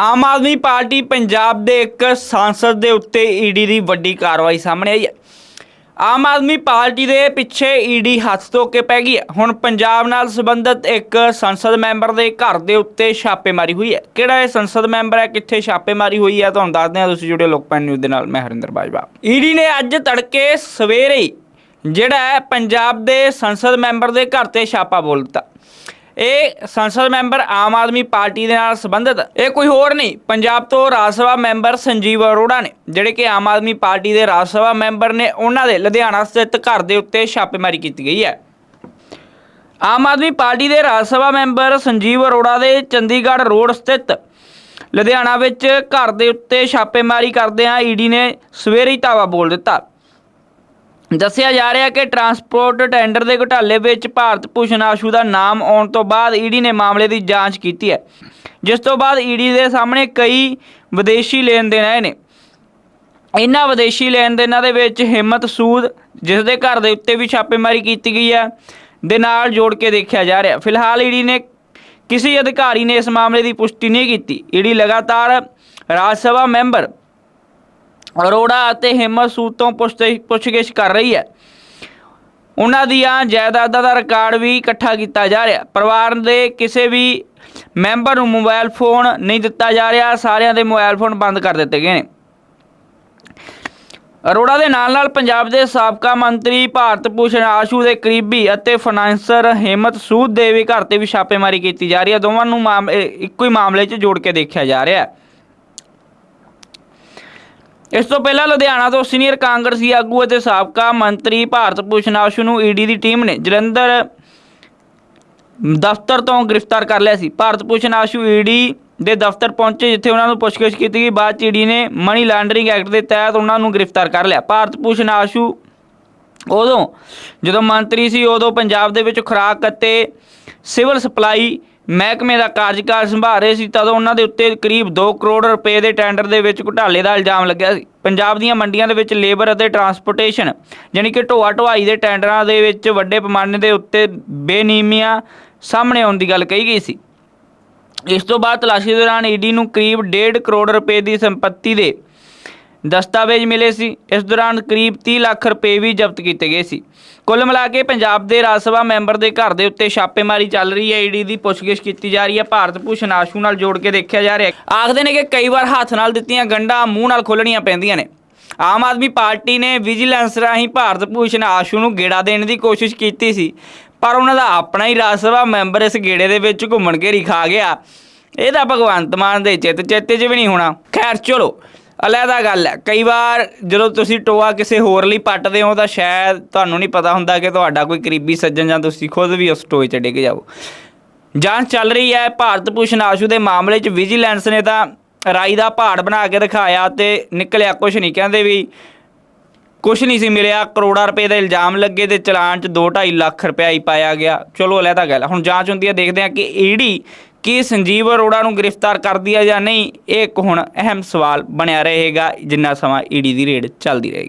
ਆਮ Aadmi party Punjab ਦੇ ਇੱਕ ਸਾਂਸਦ ਦੇ ਉੱਤੇ ਈਡੀ ਦੀ ਵੱਡੀ ਕਾਰਵਾਈ ਸਾਹਮਣੇ ਆਈ ਹੈ। ਆਮ ਆਦਮੀ ਪਾਰਟੀ ਦੇ ਪਿੱਛੇ ਈਡੀ ਹੱਥ ਧੋ ਕੇ ਪੈ ਗਈ ਹੈ। ਹੁਣ ਪੰਜਾਬ ਨਾਲ ਸੰਬੰਧਿਤ ਇੱਕ ਸੰਸਦ ਮੈਂਬਰ ਦੇ ਘਰ ਦੇ ਉੱਤੇ ਛਾਪੇਮਾਰੀ ਹੋਈ ਹੈ। ਕਿਹੜਾ ਇਹ ਸੰਸਦ ਮੈਂਬਰ ਹੈ? ਕਿੱਥੇ ਛਾਪੇਮਾਰੀ ਹੋਈ ਹੈ? ਤੁਹਾਨੂੰ ਦੱਸਦੇ ਹਾਂ ਤੁਸੀਂ ਜੁੜੇ ਲੋਕਪਾਲ ਨਿਊਜ਼ ਦੇ ਨਾਲ। ਮੈਂ ਹਰਿੰਦਰ ਬਾਜਵਾ। ਈਡੀ ਨੇ ਅੱਜ ਤੜਕੇ ਸਵੇਰੇ ਜਿਹੜਾ ਹੈ, ਪੰਜਾਬ ਦੇ ਸੰਸਦ ਮੈਂਬਰ ਦੇ ਘਰ ਤੇ ਛਾਪਾ ਬੋਲ ਦਿੱਤਾ। ਇਹ ਸੰਸਦ ਮੈਂਬਰ ਆਮ ਆਦਮੀ ਪਾਰਟੀ ਦੇ ਨਾਲ ਸੰਬੰਧਿਤ, ਇਹ ਕੋਈ ਹੋਰ ਨਹੀਂ, ਪੰਜਾਬ ਤੋਂ ਰਾਜ ਸਭਾ ਮੈਂਬਰ ਸੰਜੀਵ ਅਰੋੜਾ ਨੇ, ਜਿਹੜੇ ਕਿ ਆਮ ਆਦਮੀ ਪਾਰਟੀ ਦੇ ਰਾਜ ਸਭਾ ਮੈਂਬਰ ਨੇ, ਉਹਨਾਂ ਦੇ ਲੁਧਿਆਣਾ ਸਥਿਤ ਘਰ ਦੇ ਉੱਤੇ ਛਾਪੇਮਾਰੀ ਕੀਤੀ ਗਈ ਹੈ। ਆਮ ਆਦਮੀ ਪਾਰਟੀ ਦੇ ਰਾਜ ਸਭਾ ਮੈਂਬਰ ਸੰਜੀਵ ਅਰੋੜਾ ਦੇ ਚੰਡੀਗੜ੍ਹ ਰੋਡ ਸਥਿਤ, ਲੁਧਿਆਣਾ ਵਿੱਚ ਘਰ ਦੇ ਉੱਤੇ ਛਾਪੇਮਾਰੀ ਕਰਦਿਆਂ ਈਡੀ ਨੇ ਸਵੇਰੇ ਹੀ ਧਾਵਾ ਬੋਲ ਦਿੱਤਾ। ਦੱਸਿਆ ਜਾ ਰਿਹਾ ਕਿ ਟਰਾਂਸਪੋਰਟ ਟੈਂਡਰ ਦੇ ਘੁਟਾਲੇ ਵਿੱਚ ਭਾਰਤ ਭੂਸ਼ਣ ਆਸ਼ੂ ਦਾ ਨਾਮ ਆਉਣ ਤੋਂ ਬਾਅਦ ਈਡੀ ਨੇ ਮਾਮਲੇ ਦੀ ਜਾਂਚ ਕੀਤੀ ਹੈ, ਜਿਸ ਤੋਂ ਬਾਅਦ ਈਡੀ ਦੇ ਸਾਹਮਣੇ ਕਈ ਵਿਦੇਸ਼ੀ ਲੈਣ ਦੇਣ ਆਏ ਨੇ। ਇਹਨਾਂ ਵਿਦੇਸ਼ੀ ਲੈਣ ਦੇਣਾਂ ਦੇ ਵਿੱਚ ਹਿੰਮਤ ਸੂਦ, ਜਿਸ ਦੇ ਘਰ ਦੇ ਉੱਤੇ ਵੀ ਛਾਪੇਮਾਰੀ ਕੀਤੀ ਗਈ ਹੈ, ਦੇ ਨਾਲ ਜੋੜ ਕੇ ਦੇਖਿਆ ਜਾ ਰਿਹਾ। ਫਿਲਹਾਲ ਈਡੀ ਨੇ ਕਿਸੇ ਅਧਿਕਾਰੀ ਨੇ ਇਸ ਮਾਮਲੇ ਦੀ ਪੁਸ਼ਟੀ ਨਹੀਂ ਕੀਤੀ। ਈਡੀ ਲਗਾਤਾਰ ਰਾਜ ਸਭਾ ਮੈਂਬਰ ਅਰੋੜਾ ਅਤੇ ਹਿੰਮਤ ਸੂਦ ਤੋਂ ਪੁੱਛ- ਪੁੱਛਗਿੱਛ ਕਰ ਰਹੀ ਹੈ। ਉਹਨਾਂ ਦੀਆਂ ਜਾਇਦਾਦਾਂ ਦਾ ਰਿਕਾਰਡ ਵੀ ਇਕੱਠਾ ਕੀਤਾ ਜਾ ਰਿਹਾ। ਪਰਿਵਾਰ ਦੇ ਕਿਸੇ ਵੀ ਮੈਂਬਰ ਨੂੰ ਮੋਬਾਈਲ ਫੋਨ ਨਹੀਂ ਦਿੱਤਾ ਜਾ ਰਿਹਾ। ਸਾਰਿਆਂ ਦੇ ਮੋਬਾਈਲ ਫੋਨ ਬੰਦ ਕਰ ਦਿੱਤੇ ਗਏ ਨੇ। ਅਰੋੜਾ ਦੇ ਨਾਲ ਨਾਲ ਪੰਜਾਬ ਦੇ ਸਾਬਕਾ ਮੰਤਰੀ ਭਾਰਤ ਭੂਸ਼ਣ ਆਸ਼ੂ ਦੇ ਕਰੀਬੀ ਅਤੇ ਫਾਈਨਾਂਸਰ ਹੇਮਤ ਸੂਦ ਦੇ ਵੀ ਘਰ ਤੇ ਵੀ ਛਾਪੇਮਾਰੀ ਕੀਤੀ ਜਾ ਰਹੀ ਹੈ। ਦੋਵਾਂ ਨੂੰ ਮਾਮ- ਇੱਕੋ ਹੀ ਮਾਮਲੇ 'ਚ ਜੋੜ ਕੇ ਦੇਖਿਆ ਜਾ ਰਿਹਾ ਹੈ। ਇਸ ਤੋਂ ਪਹਿਲਾਂ ਲੁਧਿਆਣਾ ਤੋਂ ਸੀਨੀਅਰ ਕਾਂਗਰਸੀ ਆਗੂ ਅਤੇ ਸਾਬਕਾ ਮੰਤਰੀ ਭਾਰਤ ਭੂਸ਼ਣ ਆਸ਼ੂ ਨੂੰ ਈਡੀ ਦੀ ਟੀਮ ਨੇ ਜਲੰਧਰ ਦਫ਼ਤਰ ਤੋਂ ਗ੍ਰਿਫਤਾਰ ਕਰ ਲਿਆ ਸੀ। ਭਾਰਤ ਭੂਸ਼ਣ ਆਸ਼ੂ ਈਡੀ ਦੇ ਦਫ਼ਤਰ ਪਹੁੰਚੇ, ਜਿੱਥੇ ਉਹਨਾਂ ਨੂੰ ਪੁੱਛਗਿੱਛ ਕੀਤੀ ਗਈ। ਬਾਅਦ ਚ ਈਡੀ ਨੇ ਮਨੀ ਲਾਂਡਰਿੰਗ ਐਕਟ ਦੇ ਤਹਿਤ ਉਹਨਾਂ ਨੂੰ ਗ੍ਰਿਫਤਾਰ ਕਰ ਲਿਆ। ਭਾਰਤ ਭੂਸ਼ਣ ਆਸ਼ੂ ਉਦੋਂ ਜਦੋਂ ਮੰਤਰੀ ਸੀ, ਉਦੋਂ ਪੰਜਾਬ ਦੇ ਵਿੱਚ ਖੁਰਾਕ ਅਤੇ ਸਿਵਲ ਸਪਲਾਈ ਮਹਿਕਮੇ ਦਾ ਕਾਰਜਕਾਲ ਸੰਭਾਲ ਰਹੇ ਸੀ, ਤਦੋਂ ਉਹਨਾਂ ਦੇ ਉੱਤੇ ਕਰੀਬ 2 ਕਰੋੜ ਰੁਪਏ ਦੇ ਟੈਂਡਰ ਦੇ ਵਿੱਚ ਘੁਟਾਲੇ ਦਾ ਇਲਜ਼ਾਮ ਲੱਗਿਆ ਸੀ। ਪੰਜਾਬ ਦੀਆਂ ਮੰਡੀਆਂ ਦੇ ਵਿੱਚ ਲੇਬਰ ਅਤੇ ਟਰਾਂਸਪੋਰਟੇਸ਼ਨ ਯਾਨੀ ਕਿ ਢੋਆ ਢੁਆਈ ਦੇ ਟੈਂਡਰਾਂ ਦੇ ਵਿੱਚ ਵੱਡੇ ਪੈਮਾਨੇ ਦੇ ਉੱਤੇ ਬੇਨੀਮੀਆਂ ਸਾਹਮਣੇ ਆਉਣ ਦੀ ਗੱਲ ਕਹੀ ਗਈ ਸੀ। ਇਸ ਤੋਂ ਬਾਅਦ ਤਲਾਸ਼ੀ ਦੌਰਾਨ ਈਡੀ ਨੂੰ ਕਰੀਬ 1.5 ਕਰੋੜ ਰੁਪਏ ਦੀ ਸੰਪਤੀ ਦੇ ਦਸਤਾਵੇਜ਼ ਮਿਲੇ ਸੀ। ਇਸ ਦੌਰਾਨ ਕਰੀਬ 30 ਲੱਖ ਰੁਪਏ ਵੀ ਜ਼ਬਤ ਕੀਤੇ ਗਏ ਸੀ। ਕੁੱਲ ਮਿਲਾ ਕੇ ਪੰਜਾਬ ਦੇ ਰਾਜ ਸਭਾ ਮੈਂਬਰ ਦੇ ਘਰ ਦੇ ਉੱਤੇ ਛਾਪੇਮਾਰੀ ਚੱਲ ਰਹੀ ਹੈ। ਈਡੀ ਦੀ ਪੁੱਛਗਿੱਛ ਕੀਤੀ ਜਾ ਰਹੀ ਹੈ। ਭਾਰਤ ਭੂਸ਼ਣ ਆਸ਼ੂ ਨਾਲ ਜੋੜ ਕੇ ਦੇਖਿਆ ਜਾ ਰਿਹਾ ਆਖਦੇ ਨੇ ਕਿ ਕਈ ਵਾਰ ਹੱਥ ਨਾਲ ਦਿੱਤੀਆਂ ਗੰਢਾਂ ਮੂੰਹ ਨਾਲ ਖੋਲਣੀਆਂ ਪੈਂਦੀਆਂ ਨੇ। ਆਮ ਆਦਮੀ ਪਾਰਟੀ ਨੇ ਵਿਜੀਲੈਂਸ ਰਾਹੀਂ ਭਾਰਤ ਭੂਸ਼ਣ ਆਸ਼ੂ ਨੂੰ ਗੇੜਾ ਦੇਣ ਦੀ ਕੋਸ਼ਿਸ਼ ਕੀਤੀ ਸੀ। ਪਰ ਉਹਨਾਂ ਦਾ ਆਪਣਾ ਹੀ ਰਾਜ ਸਭਾ ਮੈਂਬਰ ਇਸ ਗੇੜੇ ਦੇ ਵਿੱਚ ਘੁੰਮਣ ਘੇਰੀ ਖਾ ਗਿਆ। ਇਹ ਤਾਂ ਭਗਵੰਤ ਮਾਨ ਦੇ ਚਿੱਤ ਚੇਤੇ 'ਚ ਵੀ ਨਹੀਂ ਹੋਣਾ। ਖੈਰ, ਚਲੋ। ਅਲੱਗਾ ਗੱਲ ਹੈ। ਕਈ ਵਾਰ ਜਦੋਂ ਤੁਸੀਂ ਟੋਆ ਕਿਸੇ ਹੋਰ ਲਈ ਪੱਟਦੇ ਹੋ ਤਾਂ ਸ਼ਾਇਦ ਤੁਹਾਨੂੰ ਨਹੀਂ ਪਤਾ ਹੁੰਦਾ ਕਿ ਤੁਹਾਡਾ ਕੋਈ ਕਰੀਬੀ ਸੱਜਣ ਜਾਂ ਤੁਸੀਂ ਖੁਦ ਵੀ ਉਸ ਟੋਏ 'ਚ ਡਿੱਗ ਜਾਓ ਜਾਂਚ ਚੱਲ ਰਹੀ ਹੈ, ਭਾਰਤ ਭੂਸ਼ਣ ਆਸ਼ੂ ਦੇ ਮਾਮਲੇ 'ਚ ਵਿਜੀਲੈਂਸ ਨੇ ਤਾਂ ਰਾਈ ਦਾ ਪਹਾੜ ਬਣਾ ਕੇ ਦਿਖਾਇਆ ਤੇ ਨਿਕਲਿਆ ਕੁਝ ਨਹੀਂ। ਕਹਿੰਦੇ ਵੀ ਕੁਝ ਨਹੀਂ ਸੀ ਮਿਲਿਆ, ਕਰੋੜਾਂ ਰੁਪਏ ਦਾ ਇਲਜ਼ਾਮ ਲੱਗੇ ਤੇ ਚਲਾਨ 'ਚ 2.5 ਲੱਖ ਰੁਪਇਆ ਹੀ ਪਾਇਆ ਗਿਆ। ਚਲੋ ਅਲੱਗਾ ਗੱਲ ਹੈ। ਹੁਣ ਜਾਂਚ ਹੁੰਦੀ ਹੈ, ਦੇਖਦੇ ਹਾਂ ਕਿ ਈਡੀ ਕੀ ਸੰਜੀਵ ਅਰੋੜਾ ਨੂੰ ਗ੍ਰਿਫਤਾਰ ਕਰਦੀ ਹੈ ਜਾਂ ਨਹੀਂ? ਇਹ ਇੱਕ ਹੁਣ ਅਹਿਮ ਸਵਾਲ ਬਣਿਆ ਰਹੇਗਾ, ਜਿੰਨਾ ਸਮਾਂ ਈਡੀ ਦੀ ਰੇਡ ਚੱਲਦੀ ਰਹੇਗੀ।